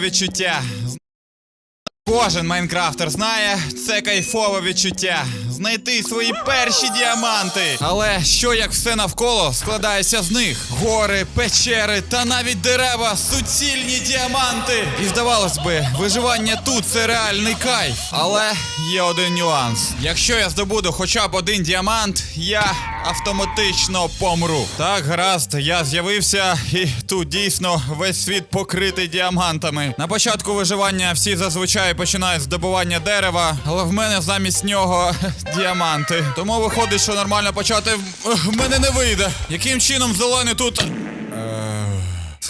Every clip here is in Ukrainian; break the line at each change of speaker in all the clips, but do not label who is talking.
відчуття. Кожен майнкрафтер знає, це кайфове відчуття. Знайти свої перші діаманти. Але що як все навколо складається з них? Гори, печери та навіть дерева суцільні діаманти. І здавалось би, виживання тут це реальний кайф. Але є один нюанс. Якщо я здобуду хоча б один діамант, я автоматично помру. Так, гаразд, я з'явився, і тут дійсно весь світ покритий діамантами. На початку виживання всі зазвичай починають з добування дерева, але в мене замість нього діаманти. Тому виходить, що нормально почати в, мене не вийде. Яким чином зелений тут.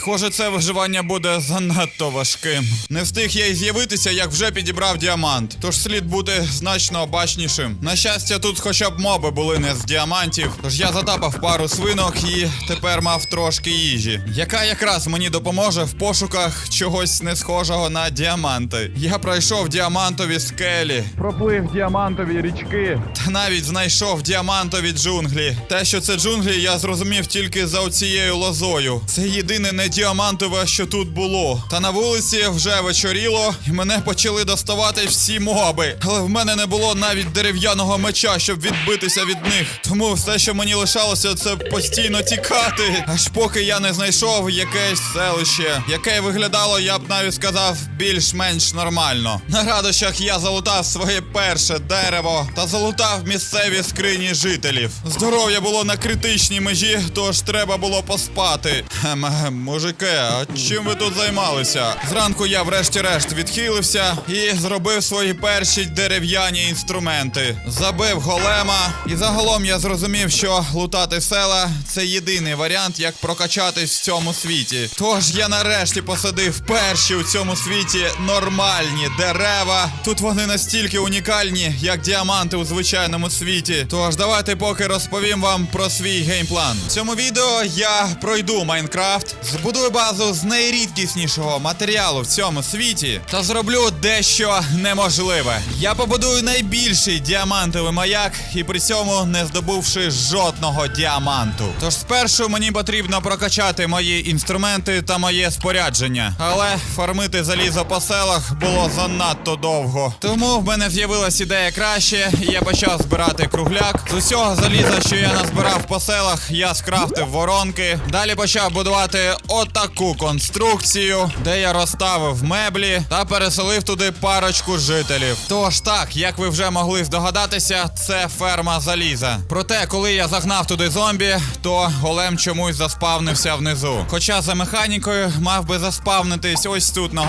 Схоже, це виживання буде занадто важким. Не встиг я й з'явитися, як вже підібрав діамант. Тож слід бути значно обачнішим. На щастя, тут хоча б моби були не з діамантів. Тож я затапав пару свинок і тепер мав трошки їжі, яка якраз мені допоможе в пошуках чогось не схожого на діаманти. Я пройшов діамантові скелі, проплив діамантові річки, та навіть знайшов діамантові джунглі. Те, що це джунглі, я зрозумів тільки за оцією лозою. Це єдине не діамантове, що тут було. Та на вулиці вже вечоріло, і мене почали доставати всі моби. Але в мене не було навіть дерев'яного меча, щоб відбитися від них. Тому все, що мені лишалося, це постійно тікати. Аж поки я не знайшов якесь селище, яке виглядало, я б навіть сказав, більш-менш нормально. На радощах я залутав своє перше дерево та залутав місцеві скрині жителів. Здоров'я було на критичній межі, тож треба було поспати. Ем, мужики, чим ви тут займалися? Зранку я врешті-решт відхилився і зробив свої перші дерев'яні інструменти. Забив голема, і загалом я зрозумів, що лутати села це єдиний варіант, як прокачатись в цьому світі. Тож я нарешті посадив перші у цьому світі нормальні дерева. Тут вони настільки унікальні, як діаманти у звичайному світі. Тож давайте поки розповім вам про свій геймплан. В цьому відео я пройду Майнкрафт, збудую базу з найрідкіснішого матеріалу в цьому світі та зроблю дещо неможливе. Я побудую найбільший діамантовий маяк і при цьому не здобувши жодного діаманту. Тож спершу мені потрібно прокачати мої інструменти та моє спорядження. Але фармити залізо по селах було занадто довго. Тому в мене з'явилась ідея краще, і я почав збирати кругляк. З усього заліза, що я назбирав по селах, я скрафтив воронки. Далі почав будувати отаку конструкцію, де я розставив меблі та переселив туди парочку жителів. Тож так, як ви вже могли здогадатися, це ферма заліза. Проте, коли я загнав туди зомбі, то голем чомусь заспавнився внизу. Хоча за механікою мав би заспавнитись ось тут на